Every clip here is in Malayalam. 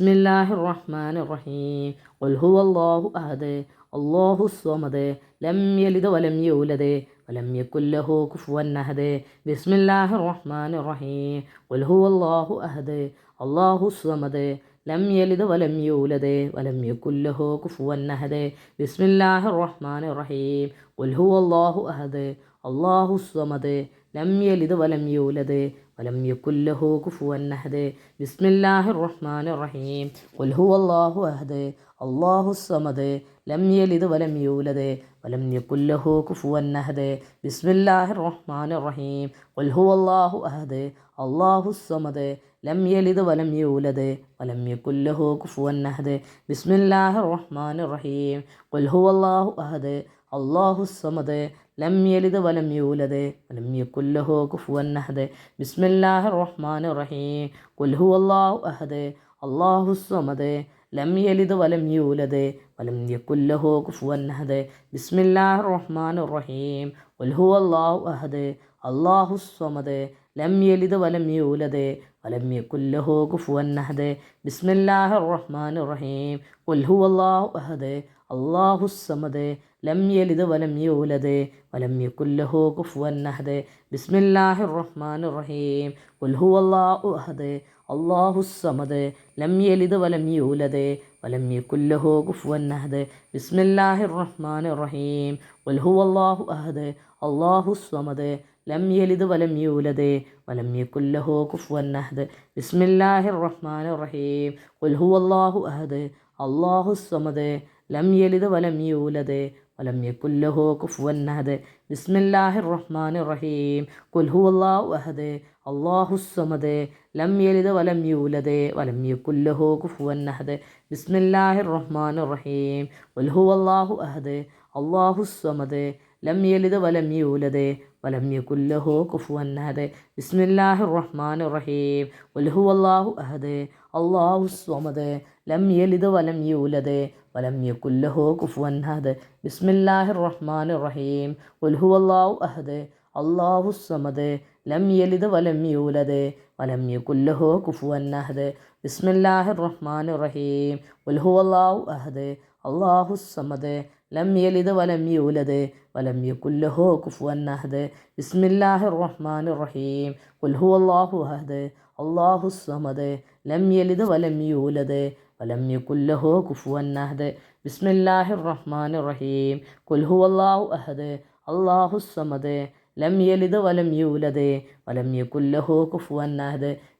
ബിസ്മില്ലാഹിർ റഹ്മാനിർ റഹീം ഖുൽ അള്ളാഹു അഹദ്. അള്ളാഹു സ്വമദ്. ലം യലിദ് വലം യൂലദ്. വലം യകുല്ലഹു ലഹു കുഫുവൻ അഹദ്. ബിസ്മില്ലാഹിർ റഹ്മാനിർ റഹീം ഖുൽ അള്ളാഹു അഹദ്. അള്ളാഹു സ്വമദ്. ലം യലിദ് വലം യൂലദ്. വലം യകുല്ലഹു ലഹു കുഫുവൻ അഹദ്. ബിസ്മില്ലാഹിർ റഹ്മാനിർ റഹീം ഉൽഹു അള്ളാഹു അഹദ്. അള്ളാഹു സ്വമദ്. ലം യലിദ് വലം യൂലദ്. വലം യകുൽ ലഹു കുഫുവൻ അഹദ്. ബിസ്മില്ലാഹിർ റഹ്മാനിർ റഹീം. ഖുൽ ഹുവല്ലാഹു അഹദ്. അല്ലാഹു സമദ്. ലം യലിദ് വലം യൂലദ്. വലം യകുൽ ലഹു കുഫുവൻ അഹദ്. ബിസ്മില്ലാഹിർ റഹ്മാനിർ റഹീം. ഖുൽ ഹുവല്ലാഹു അഹദ്. അല്ലാഹു സമദ്. ലം യലിദ് വലം യൂലദ്. വലം യകുൽ ലഹു കുഫുവൻ അഹദ്. ബിസ്മില്ലാഹിർ റഹ്മാനിർ റഹീം. ഖുൽ ഹുവല്ലാഹു അഹദ്. അല്ലാഹു സ്വമദ് ലം യലിത് വലം യൂലത് വലം യകുൽ ലഹു കുഫുവൻ അഹദ് ബിസ്മില്ലാഹിർ റഹ്മാനിർ റഹീം ഖുൽ ഹുവല്ലാഹു അഹദ്. അള്ളാഹു സ്വമദ്. ലം യലിത് വലം യൂലത് വലം യകുൽ ലഹു കുഫുവൻ അഹദ് ബിസ്മില്ലാഹിർ റഹ്മാനിർ റഹീം കുൽഹു ഹുവല്ലാഹു അഹദ്. അള്ളാഹു സ്വമദ്. ലം യലിത് വലം യൂലത് വലം യകുൽ ലഹു കുഫുവൻ അഹദ് ബിസ്മില്ലാഹിർ റഹ്മാനിർ റഹീം ഖുൽ ഹുവല്ലാഹു അഹദ്. അള്ളാഹു സമദ് ലം യലിത് വലം യൂലദ് വലം യകുൽ ലഹു കുഫുവൻ അഹദ്. ബിസ്മില്ലാഹിർ റഹ്മാനിർ റഹീം ഖുൽ ഹുവല്ലാഹു അഹദ്. അല്ലാഹു സമദ്. ലം യലിദ് വലം യൂലദ്. വലം യകുൽ ലഹു കുഫുവൻ അഹദ്. ബിസ്മില്ലാഹിർ റഹ്മാനിർ റഹീം ഖുൽ ഹുവല്ലാഹു അഹദ്. അല്ലാഹു സമദ്. ലം യലിദ് വലം യൂലദ്. വലം യകുൽ ലഹു കുഫുവൻ അഹദ്. ബിസ്മില്ലാഹിർ റഹ്മാനിർ റഹീം ഖുൽ ഹുവല്ലാഹു അഹദ്. അല്ലാഹു സമദ്. ലം യലിദ് വലം യൂലദ്. വലം യകുൽ ലഹു കുഫുവൻ അഹദ് ബിസ്മില്ലാഹിർ റഹ്മാനിർ റഹീം ഖുൽ ഹുവല്ലാഹു അഹദ് അല്ലാഹു സമദ് ലം യലിദ് വലം യൂലദ് വലം യകുൽ ലഹു കുഫുവൻ അഹദ് ബിസ്മില്ലാഹിർ റഹ്മാനിർ റഹീം ഖുൽ ഹുവല്ലാഹു അഹദ് അല്ലാഹു സമദ് ലം യലിദ് വലം യൂലദ് വലം യകുൽ ലഹു കുഫുവൻ അഹദ് ബിസ്മില്ലാഹിർ റഹ്മാനിർ റഹീം ഖുൽ ഹുവല്ലാഹു അഹദ് അല്ലാഹു സമദ് ലം യലിദ് വലം യൂലദ് വലം യകുൽ ലഹു കുഫുവൻ അഹദ്. ബിസ്മില്ലാഹിർ റഹ്മാനിർ റഹീം ഖുൽ ഹുവല്ലാഹു അഹദ്. അല്ലാഹു സമദ്. ലം യലിദ് വലം യൂലദ്. വലം യകുൽ ലഹു കുഫുവൻ അഹദ്. ബിസ്മില്ലാഹിർ റഹ്മാനിർ റഹീം ഖുൽ ഹുവല്ലാഹു അഹദ്. അല്ലാഹു സമദ്. ലം യലിദ് വലം യൂലദ്. വലം യകുൽ ലഹു കുഫുവൻ അഹദ്. ബിസ്മില്ലാഹിർ റഹ്മാനിർ റഹീം ഖുൽ ഹുവല്ലാഹു അഹദ്. അല്ലാഹു സമദ്. ലം യലിദ് വലം യൂലദ്. വലം യകുൽ ലഹു കുഫുവൻ അഹദ് ബിസ്മില്ലാഹിർ റഹ്മാനിർ റഹീം ഖുൽ ഹുവല്ലാഹു അഹദ് അല്ലാഹു സമദ് ലം യലിദ് വലം യൂലദ് വലം യകുല്ലഹു ലഹു കുഫുവൻ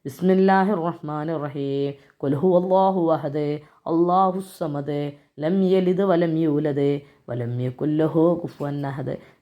ബിസ്മില്ലാഹിർ റഹ്മാനിർ റഹീം ഖുൽ ഹുവല്ലാഹു അഹദ് അല്ലാഹു സമദ് ലം യലിദ് വലം യൂലദ് വലം യകുല്ലഹു ലഹു കുഫുവൻ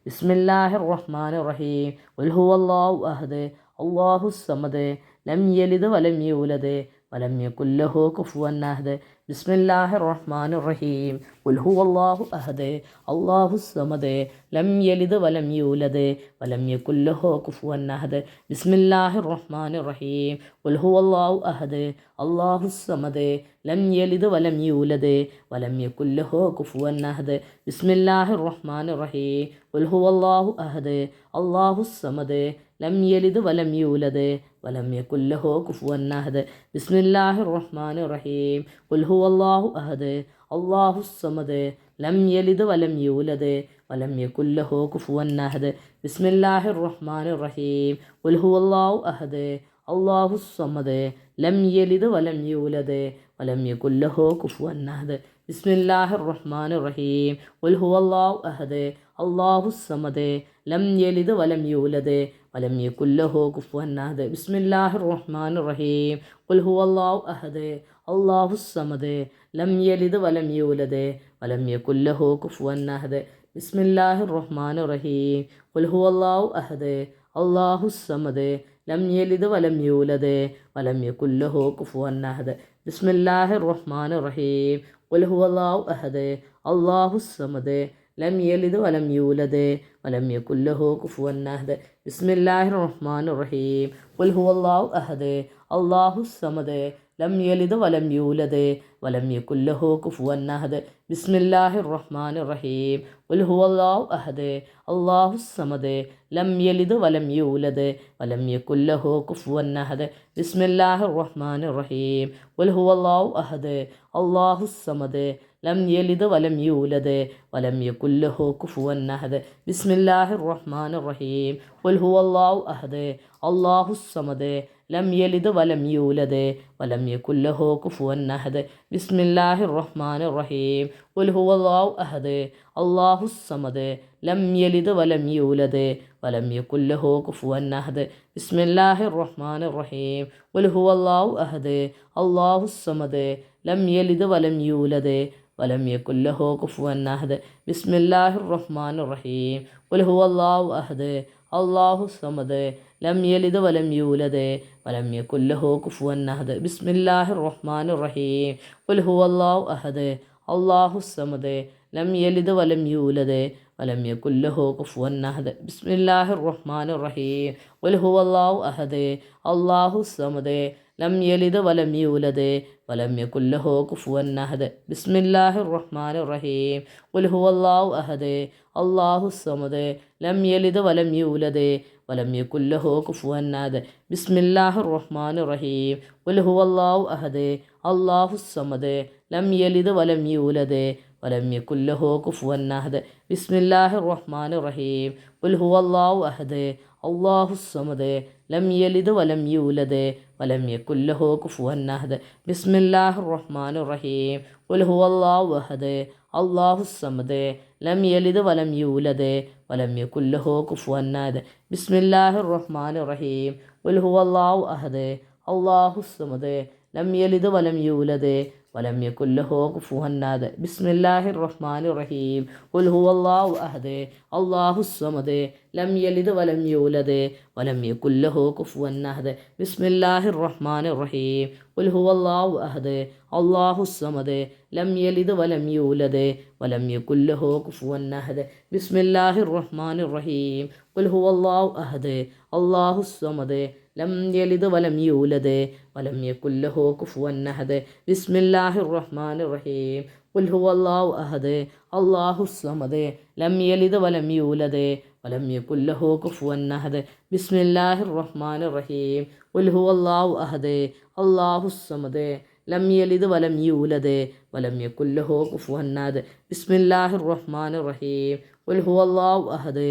ബിസ്മില്ലാഹിർ റഹ്മാനിർ റഹീം ഖുൽ ഹുവല്ലാഹു അഹദ് അല്ലാഹു സമദ് ലം യലിദ് വലം യൂലദ് വലം യകുൽ ലഹു കുഫുവൻ അഹദ് ബിസ്മില്ലാഹിർ റഹ്മാനിർ റഹീം ഖുൽ ഹുവല്ലാഹു അഹദ് അല്ലാഹു സമദ് ലം യലിദ് വലം യൂലദ് വലം യകുൽ ലഹു കുഫുവൻ അഹദ് ബിസ്മില്ലാഹിർ റഹ്മാനിർ റഹീം ഖുൽ ഹുവല്ലാഹു അഹദ് അല്ലാഹു സമദ് ലം യലിദ് വലം യൂലദ് വലം യകുൽ ലഹു കുഫുവൻ അഹദ് ബിസ്മില്ലാഹിർ റഹ്മാനിർ റഹീം ഖുൽ ഹുവല്ലാഹു അഹദ് അല്ലാഹു സമദ് ലം യലിദ് വലം യൂലത് വലം യകുൽ കുഫു അഹദ്. ബിസ്മില്ലാഹിർ റഹ്മാനിർ റഹീം ഖുൽ ഹുവല്ലാഹു അഹദ്. അള്ളാഹു സമദ്. ലം യലിദ് വലം യൂലത് വലം യകുൽ കുഫു അഹദ്. ബിസ്മില്ലാഹിർ റഹ്മാനിർ റഹീം ഖുൽ ഹുവല്ലാഹു അഹദ്. അള്ളാഹു സമദ്. ലം യലിദ് വലം യൂലത് വലം യകുൽ കുഫു അഹദ്. ബിസ്മില്ലാഹിർ റഹ്മാനിർ റഹീം ഖുൽ ഹുവല്ലാഹു അഹദ്. അള്ളാഹു സമദ്. ലം യലിദ് വലം യൂലദ് വലം യകുൽ ലഹു കുഫുവൻ അഹദ് ബിസ്മില്ലാഹിർ റഹ്മാനിർ റഹീം ഖുൽ ഹുവല്ലാഹു അഹദ് അല്ലാഹു സമദ് ലം യലിദ് വലം യൂലദ് വലം യകുൽ ലഹു കുഫുവൻ അഹദ് ബിസ്മില്ലാഹിർ റഹ്മാനിർ റഹീം ഖുൽ ഹുവല്ലാഹു അഹദ് അല്ലാഹു സമദ് ലം യലിദ് വലം യൂലദ് വലം യകുൽ ലഹു കുഫുവൻ അഹദ് ബിസ്മില്ലാഹിർ റഹ്മാനിർ റഹീം ഖുൽ ഹുവല്ലാഹു അഹദ് അല്ലാഹു സമദ് ലം യലിദ് വലം യൂലദ് വലം യകുൽ കുഫു അഹദ് ബിസ്മില്ലാഹിർ റഹ്മാനിർ റഹീം ഖുൽ ഹുവല്ലാഹു അഹദ് അള്ളാഹു സമദ് ലം യലിദ് വലം യൂലദ് വലം യകുല്ലഹു കുഫുവൻ അഹദ് ബിസ്മില്ലാഹിർ റഹ്മാനിർ റഹീം ഖുൽ ഹുവല്ലാഹു അഹദ് അല്ലാഹുസ് സമദ് ലം യലിദ് വലം യൂലദ് വലം യകുല്ലഹു കുഫുവൻ അഹദ് ബിസ്മില്ലാഹിർ റഹ്മാനിർ റഹീം ഖുൽ ഹുവല്ലാഹു അഹദ് അല്ലാഹുസ് സമദ് ലം യലിദ് വലം യൂലദ് വലം യകുല്ലഹു കുഫുവൻ അഹദ് ബിസ്മില്ലാഹിർ റഹ്മാനിർ റഹീം ഖുൽ ഹുവല്ലാഹു അഹദ്. അല്ലാഹുസ് സമദ് ലം യലിദ് വലം യൂലദ് വലം യകുല്ലഹു കുഫുവൻ അഹദ് ബിസ്മില്ലാഹിർ റഹ്മാനിർ റഹീം ഖുൽ ഹുവല്ലാഹു അഹദ്. അല്ലാഹുസ് സമദ് ലം യലിദ് വലം യൂലദ് വലം യകുല്ലഹു കുഫുവൻ അഹദ് ബിസ്മില്ലാഹിർ റഹ്മാനിർ റഹീം ഖുൽ ഹുവല്ലാഹു അഹദ്. അല്ലാഹുസ് സമദ് ലം യലിദ് വലം യൂലദ് വലം യകുല്ലഹു കുഫുവൻ അഹദ്. ബിസ്മില്ലാഹിർ റഹ്മാനിർ റഹീം. ഖുൽ ഹുവല്ലാഹു അഹദ്. അല്ലാഹു സമദ്. ലം യലിദ് വലം യൂലദ്. വലം യകുല്ലഹു കുഫുവൻ അഹദ്. ബിസ്മില്ലാഹിർ റഹ്മാനിർ റഹീം. ഖുൽ ഹുവല്ലാഹു അഹദ്. അല്ലാഹു സമദ്. ലം യലിദ് വലം യൂലദ്. വലം യകുല്ലഹു കുഫുവൻ അഹദ്. ബിസ്മില്ലാഹിർ റഹ്മാനിർ റഹീം. ഖുൽ ഹുവല്ലാഹു അഹദ്. അല്ലാഹു സമദ്. ലം യലിദ് വലം യൂലദ് വലം യകുല്ലഹു കുഫുവൻ അഹദ്. ബിസ്മില്ലാഹിർ റഹ്മാനിർ റഹീം ഖുൽ ഹുവല്ലാഹു അഹദ്. അള്ളാഹു സമദ്. ലം യലിദ് വലം യൂലദ് വലം യകുല്ലഹു കുഫുവൻ അഹദ്. ബിസ്മില്ലാഹിർ റഹ്മാനിർ റഹീം ഖുൽ ഹുവല്ലാഹു അഹദ്. അള്ളാഹു സമദ്. ലം യലിദ് വലം യൂലദ് വലം യകുല്ലഹു കുഫുവൻ അഹദ്. ബിസ്മില്ലാഹിർ റഹ്മാനിർ റഹീം ഖുൽ ഹുവല്ലാഹു അഹദ്. അല്ലാഹു സമദ്. ലം യലിദ് വലം യൂലദ്. വലം യക്കുല്ലഹോ കുഫുവൻ അഹദ് ബിസ്മില്ലാഹിർ റഹ്മാനിർ റഹീം. ഉൽഹു അള്ളാഹു അഹദ് അല്ലാഹു സമദ്. ലം യലിദ് വലം യൂലദ്. വലം യക്കുല്ലഹോ കുഫുവൻ അഹദ് ബിസ്മില്ലാഹിർ റഹ്മാനിർ റഹീം. ഉൽഹു അള്ളാഹു അഹദ്. അല്ലാഹു സമദ്. ലം യലിദ് വലം യൂലദ്. വലം യകുല്ലഹു കുഫുവൻ അഹദ് ബിസ്മില്ലാഹിർ റഹ്മാനിർ റഹീം ഖുൽ ഹുവല്ലാഹു അഹദ് അല്ലാഹു സമദ് ലം യലിദ് വലം യൂലദ് വലം യകുല്ലഹു കുഫുവൻ അഹദ് ബിസ്മില്ലാഹിർ റഹ്മാനിർ റഹീം ഖുൽ ഹുവല്ലാഹു അഹദ് അല്ലാഹു സമദ് ലം യലിദ് വലം യൂലദ് വലം യകുല്ലഹു കുഫുവൻ അഹദ് ബിസ്മില്ലാഹിർ റഹ്മാനിർ റഹീം ഖുൽ ഹുവല്ലാഹു അഹദ് അല്ലാഹു സമദ് ലം യലിത് വലം യൂലത് വലം യകുല്ലഹു കുഫുവൻ അഹദ്. ബിസ്മില്ലാഹിർ റഹ്മാനിർ റഹീം ഖുൽ ഹുവല്ലാഹു അഹദ്. അള്ളാഹു സമദ് ലം യലിത് വലം യൂലത് വലം യകുല്ലഹു കുഫുവൻ അഹദ്. ബിസ്മില്ലാഹിർ റഹ്മാനിർ റഹീം ഖുൽ ഹുവല്ലാഹു അഹദ്. അള്ളാഹു സമദ് ലം യലിത് വലം യൂലത് വലം യകുല്ലഹു കുഫുവൻ അഹദ്. ബിസ്മില്ലാഹിർ റഹ്മാനിർ റഹീം ഖുൽ ഹുവല്ലാഹു അഹദ്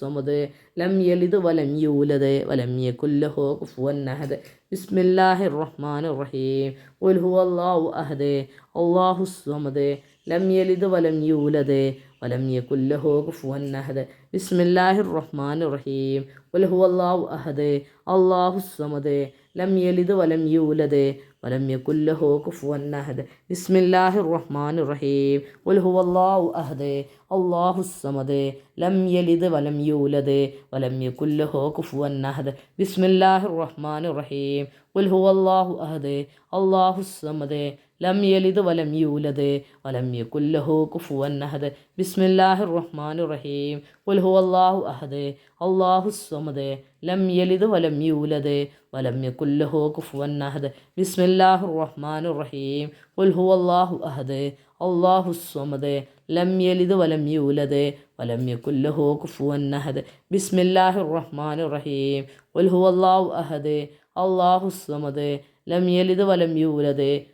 സമദ് ലം യലിദ് വലം യൂലദ് വലം യകുല്ലഹു കുഫുവൻ അഹദ് ബിസ്മില്ലാഹിർ റഹ്മാനിർ റഹീം. ഖുൽ ഹുവല്ലാഹു അഹദ് സമദ് ലം യലിദ് വലം യൂലദ് വലം യകുല്ലഹു കുഫുവൻ അഹദ് ബിസ്മില്ലാഹിർ റഹ്മാനിർ റഹീം. ഖുൽ ഹുവല്ലാഹു അഹദ് സമദ് ലം യലിദ് വലം യൂലദ് വലം യകുല്ലഹു കുഫുവൻ അഹദ് ബിസ്മില്ലാഹിർ റഹ്മാനിർ റഹീം ഖുൽ ഹുവല്ലാഹു അഹദ് അല്ലാഹു സമദ് ലം യലിദ് വലം യൂലദ് വലം യകുല്ലഹു കുഫുവൻ അഹദ് ബിസ്മില്ലാഹിർ റഹ്മാനിർ റഹീം ഖുൽ ഹുവല്ലാഹു അഹദ് അല്ലാഹു സമദ് ലം യലിദ് വലം യൂലദ് വലം യകുല്ലഹു കുഫുവൻ അഹദ്. ബിസ്മില്ലാഹിർ റഹ്മാനിർ റഹീം ഖുൽ അള്ളാഹു അഹദ്. അള്ളാഹു സമദ് ലം യലിദ് വലം യൂലദ് വലം യകുല്ലഹു കുഫുവൻ അഹദ്. ബിസ്മില്ലാഹിർ റഹ്മാനിർ റഹീം ഖുൽ ഹുവല്ലാഹു അഹദ്. അള്ളാഹു സമദ് ലം യലിദ് വലം യൂലദ് വലം യകുല്ലഹു കുഫുവൻ അഹദ്. ബിസ്മില്ലാഹിർ റഹ്മാനിർ റഹീം ഖുൽ അള്ളാഹു അഹദ്. അള്ളാഹു സമദ് ലം യലിദ് വലം യൂലദ്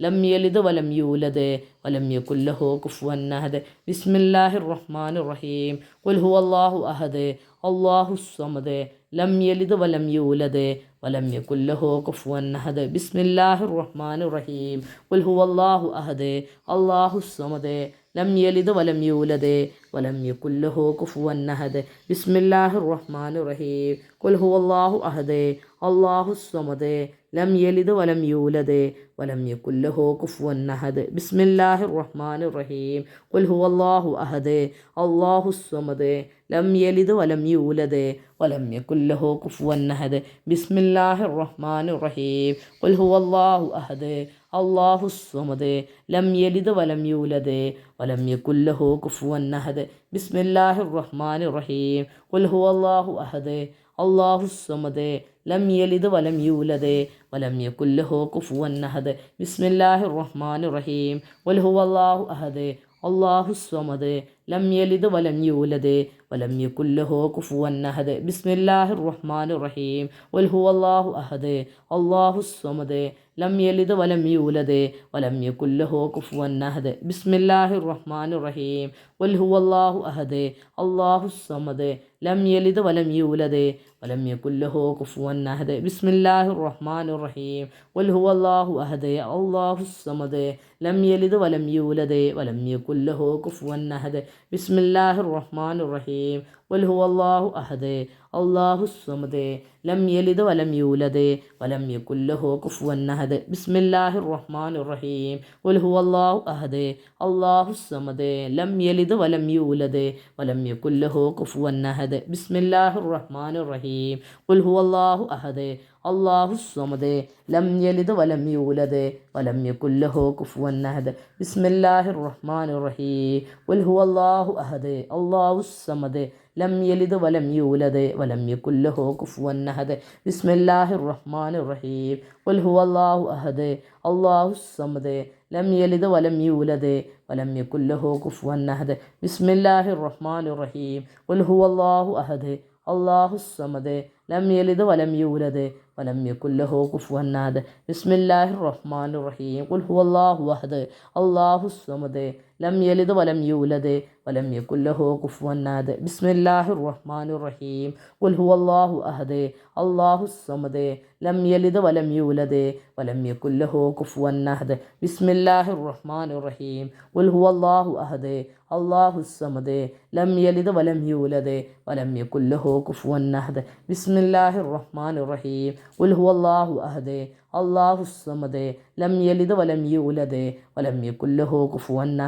ലം യലിദ് വലം യൂലദ് വലം യകുല്ലഹു കുഫുവൻ അഹദ് ബിസ്മില്ലാഹിർ റഹ്മാനിർ റഹീം ഖുൽ ഹുവല്ലാഹു അഹദ് അള്ളാഹു സമദ് ലം യലിദ് വലം യൂലദ് വലം യകുല്ലഹു കുഫുവൻ അഹദ് ബിസ്മില്ലാഹിർ റഹ്മാനിർ റഹീം ഖുൽ ഹുവല്ലാഹു അഹദ് അള്ളാഹു സമദ് ലം യലിദ് വലം യൂലദ് വലം യകുൽ ലഹു കുഫുവൻ അഹദ് ബിസ്മില്ലാഹിർ റഹ്മാനിർ റഹീം ഖുൽ ഹുവല്ലാഹു അഹദ്. അല്ലാഹു സ്വമദ്. ലം യലിദ് വലം യൂലദ് വലം യകുൽ ലഹു കുഫുവൻ അഹദ് ബിസ്മില്ലാഹിർ റഹ്മാനിർ റഹീം ഖുൽ ഹുവല്ലാഹു അഹദ്. അല്ലാഹു സ്വമദ്. ലം യലിദ് വലം യൂലദ് വലം യകുൽ ലഹു കുഫുവൻ അഹദ് ബിസ്മില്ലാഹിർ റഹ്മാനിർ റഹീം ഖുൽ ഹുവല്ലാഹു അഹദ്. അള്ളാഹു സ്വമദ് ലം യലിദ് വലം യൂലദ്. വലം യകുല്ലഹു കുഫുവൻ അഹദ് ബിസ്മില്ലാഹിർ റഹ്മാനിർ റഹീം ഖുൽ ഹുവല്ലാഹു അഹദ്. അള്ളാഹു സ്വമദ് ലം യലിദ് വലം യൂലദ്. വലം യകുല്ലഹു കുഫുവൻ അഹദ് ബിസ്മില്ലാഹിർ റഹ്മാനിർ റഹീം ഖുൽ ഹുവല്ലാഹു അഹദ്. അള്ളാഹു സ്വമദ് ലം യലിദ് വലം യൂലദ്. വലം യകുല്ലഹു കുഫുവൻ അഹദ് ബിസ്മില്ലാഹിർ റഹ്മാനിർ റഹീം ഖുൽ ഹുവല്ലാഹു അഹദ്. അള്ളാഹു സ്വമദ് ലം യലിദ് വലം യൂലദ് വലം യകുല്ലഹു കുഫുവൻ അഹദ് ബിസ്മില്ലാഹിർ റഹ്മാനിർ റഹീം. ഖുൽ ഹുവല്ലാഹു അഹദ് അള്ളാഹു സമദ് ലം യലിദ് വലം യൂലദ് വലം യകുല്ലഹു കുഫുവൻ അഹദ്. ബിസ്മില്ലാഹിർ റഹ്മാനിർ റഹീം ഖുൽ ഹുവല്ലാഹു അഹദ് അള്ളാഹു സമദ് ലം യലിദ് വലം യൂലദ് വലം യകുല്ലഹു കുഫുവൻ അഹദ്. ബിസ്മില്ലാഹിർ റഹ്മാനിർ റഹീം ഖുൽ ഹുവല്ലാഹു അഹദ് അള്ളാഹു സമദ് ലം യലിദ് വലം യൂലദ് വലം യകുല്ലഹു കുഫുവൻ അഹദ്. ബിസ്മില്ലാഹിർ റഹ്മാനിർ റഹീം ഖുൽ ഹുവല്ലാഹു അഹദ് അള്ളാഹു സമദ് ലം യലിദ് വലം യൂലദ് വലം യകുല്ലഹു കുഫുവൻ അഹദ്. ബിസ്മില്ലാഹിർ റഹ്മാനിർ റഹീം. കുൽഹു ഹുവല്ലാഹു അഹദ്. അള്ളാഹു സ്വമദ്. ലം യലിദ് വലം യൂലദ് വലം യകുല്ലഹു കുഫുവൻ അഹദ്. ബിസ്മില്ലാഹിർ റഹ്മാനിർ റഹീം. കുൽഹു ഹുവല്ലാഹു അഹദ്. അള്ളാഹു സമദ് ലം യലിദ് വലം യൂലദ് വലം യകുല്ലഹു കുഫുവൻ അഹദ്. ബിസ്മില്ലാഹിർ റഹ്മാനിർ റഹീം. കുൽഹു ഹുവല്ലാഹു അഹദ്. അള്ളാഹു സമദ് ലം യലിദ് വലം യൂലദ് വലം യകുല്ലഹു കുഫുവൻ അഹദ്. ബിസ്മില്ലാഹിർ റഹ്മാനിർ റഹീം ഖുൽ അള്ളാഹു അഹദ്. അള്ളാഹു സമദ്. ലം യലിദ് വലം യൂലദ് വലം യകുല്ലഹു കുഫുവൻ അഹദ്. ബിസ്മില്ലാഹിർ റഹ്മാനിർ റഹീം ഖുൽ ഹുവല്ലാഹു അഹദ്. അള്ളാഹു സമദ്. ലം യലിദ് വലം യൂലദ് വലം യകുല്ലഹു കുഫുവൻ അഹദ് ബിസ്മില്ലാഹിർ റഹ്മാനിർ റഹീം ഖുൽ ഹുവല്ലാഹു അഹദ്. അല്ലാഹു സമദ്. ലം യലിദ് വലം യൂലദ്. വലം യകുല്ലഹു കുഫുവൻ അഹദ് ബിസ്മില്ലാഹിർ റഹ്മാനിർ റഹീം ഖുൽ ഹുവല്ലാഹു അഹദ്. അല്ലാഹു സമദ്. ലം യലിദ് വലം യൂലദ്. വലം യകുല്ലഹു കുഫുവൻ അഹദ് ബിസ്മില്ലാഹിർ റഹ്മാനിർ റഹീം ഖുൽ ഹുവല്ലാഹു അഹദ്. അള്ളാഹു സമദ്. ലം യലിദ് വലം യൂലദ്. വലം യകുല്ലഹു കുഫുവൻ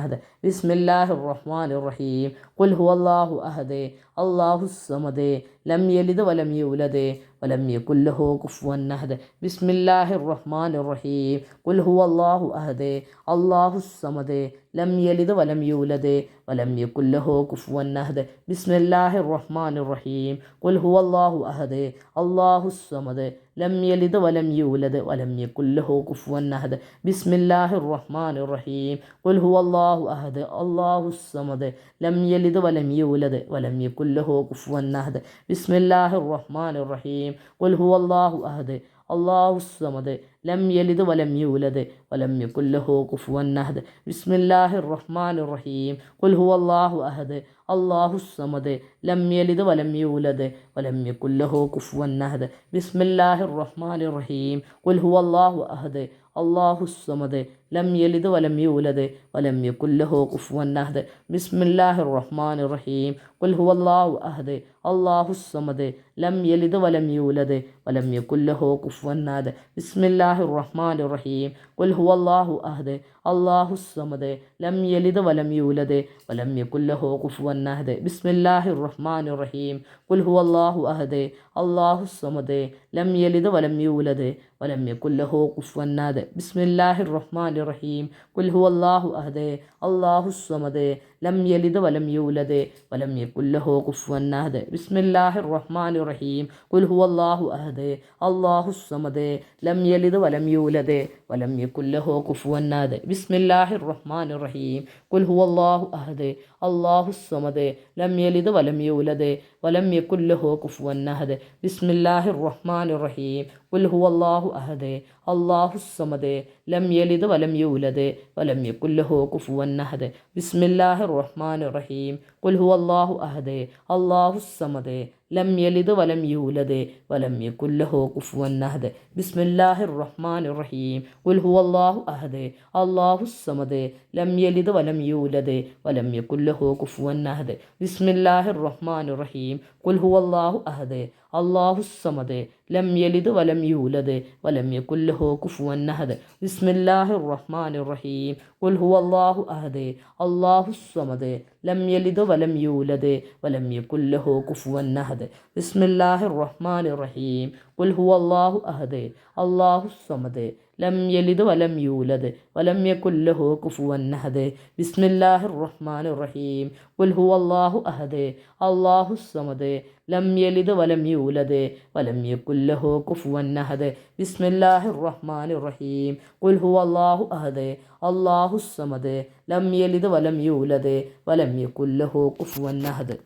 അഹദ് ബിസ്മില്ലാഹിർ റഹ്മാനിർ റഹീം ഖുൽ ഹുവല്ലാഹു അഹദ് അള്ളാഹു സമദ്. ലം യലിദ് വലം യൂലദ്. വലം യകുല്ലഹു കുഫുവൻ അഹദ്. ബിസ്മില്ലാഹിർ റഹ്മാനിർ റഹീം ഖുൽ ഹുവല്ലാഹു അഹദ്. അള്ളാഹു സമദ്. ലം യലിദ് വലം യൂലദ്. വലം യകുല്ലഹു കുഫുവൻ അഹദ്. ബിസ്മില്ലാഹിർ റഹ്മാനിർ റഹീം ഖുൽ ഹുവല്ലാഹു അഹദ്. അള്ളാഹു സമദ്. ലം യലിദ് വലം യൂലദ്. വലം യകുല്ലഹു കുഫുവൻ അഹദ്. ബിസ്മില്ലാഹിർ റഹ്മാനിർ റഹീം ഖുൽ അഹദ്. അല്ലാഹു സമദ്. ലം യലിദ് വലം യൂലദ്. വലം യകുല്ലഹു കുഫുവൻ അഹദ് ബിസ്മില്ലാഹിർ റഹ്മാനിർ റഹീം ഖുൽ അള്ളാഹു അഹദ്. അള്ളാഹു സമദ്. ലം യലിദ് വലം യൂലദ്. വലം യകുല്ലഹു കുഫുവൻ അഹദ് ബിസ്മില്ലാഹിർ റഹ്മാനിർ റഹീം ഖുൽ അള്ളാഹു അഹദ്. അള്ളാഹു സമദ്. ലം യലിദ് വലം യൂലദ്. വലം യകുല്ലഹു കുഫുവൻ അഹദ് ബിസ്മില്ലാഹിർ റഹ്മാനിർ റഹീം ഖുൽ അള്ളാഹു അഹദ്. അള്ളാഹു സമദ്. ലം യലിദ് വലം യൂലദ്. വലം യകുല്ലഹു കുഫുവൻ അഹദ്. ബിസ്മില്ലാഹിർ റഹ്മാനിർ റഹീം ഖുൽ ഹുവല്ലാഹു അഹദ്. അള്ളാഹുസ്വമത് ലം യലിദ് വലം യൂലദ്. വലം യകുല്ലഹു കുഫുവൻ അഹദ്. ബിസ്മില്ലാഹിർ റഹ്മാനിർ റഹീം ഖുൽ ഹുവല്ലാഹു അഹദ്. അള്ളാഹുസ്വമത് ലം യലിദ് വലം യൂലദ്. വലം യകുല്ലഹു കുഫുവൻ അഹദ്. ബിസ്മില്ലാഹിർ റഹ്മാനിർ റഹീം ഖുൽ ഹുവല്ലാഹു അഹദ്. അള്ളാഹുസ്വമത് ലം യലിദ് വലം യൂലദ്. വലം യകുല്ലഹു കുഫുവൻ അഹദ് ബിസ്മില്ലാഹിർ റഹ്മാനിർ റഹീം ഖുൽ ഹുവല്ലാഹു അഹദ് അള്ളാഹു സമദ് ലം യലിദ് വലം യൂലദ് വലം യകുല്ലഹു കുഫുവൻ അഹദ്. ബിസ്മില്ലാഹിർ റഹ്മാനിർ റഹീം ഖുൽ ഹുവല്ലാഹു അഹദ്. അള്ളാഹു സമദ് ലം യലിദ് വലം യൂലദ് വലം യകുല്ലഹു കുഫുവൻ അഹദ്. ബിസ്മില്ലാഹിർ റഹ്മാനിർ റഹീം ഖുൽ ഹുവല്ലാഹു അഹദ്. അള്ളാഹു സമദ് ലം യലിദ് വലം യൂലദ് വലം യകുല്ലഹു കുഫ്വന്നഹദ് ബിസ്മില്ലാഹിർ റഹ്മാനിർ റഹീം ഖുൽ ഹുവല്ലാഹു അഹദ്. അള്ളാഹു സമദ് ലം യലിദ് വലം യൂലദ് വലം യകുല്ലഹു കുഫുവൻ ബിസ്മില്ലാഹി റഹ്മാനിർ റഹീം ഖുൽ അള്ളാഹു അഹദ്. അള്ളാഹു സമദ് ലം യലിദ് വലം യൂലദ് വലം യകുല്ലഹു കുഫുവൻ അഹദ് ബിസ്മില്ലാഹിർ റഹ്മാനിർ റഹീം ഉൽഹു അള്ളാഹു അഹദ്. അള്ളാഹു സമദ്. ലം യലിദ് വലം യൂലദ് വലം യകുല്ലഹു കുഫുവൻ അഹദ് ബിസ്മില്ലാഹിർ റഹ്മാനിർ റഹീം ഖുൽ ഹുവല്ലാഹു അഹദ്. അള്ളാഹു സമദ്. ലം യലിദ് വലം യൂലദ് വലം യകുല്ലഹു കുഫുവൻ അഹദ് ബിസ്മില്ലാഹിർ റഹ്മാനിർ റഹീം ഖുൽ ഹുവല്ലാഹു അഹദ്. അള്ളാഹു സമദ്. ലം യലിദ് വലം യൂലദ് വലം യകുല്ലഹു കുഫുവൻ ബിസ്മില്ലാഹിർ റഹ്മാനിർ റഹീം. ഖുൽ അള്ളാഹു അഹദ് അള്ളാഹു സമദ് ലം യലിദ് വലം യൂലദ് വലം യകുല്ലഹു കുഫുവൻ അഹദ് ബിസ്മില്ലാഹിർ റഹ്മാനിർ റഹീം ഖുൽ അള്ളാഹു അഹദ് അള്ളാഹു സമദ് ലം യലിദ് വലം യൂലദ് വലം യകുല്ലഹു കുഫുവൻ അഹദ്. ബിസ്മില്ലാഹിർ റഹ്മാനിർ റഹീം ഖുൽ അള്ളാഹു അഹദ് അള്ളാഹു സമദ് ലം യലിദ് വലം യൂലദ് വലം യകുല്ലഹു കുഫുവൻ അഹദ്.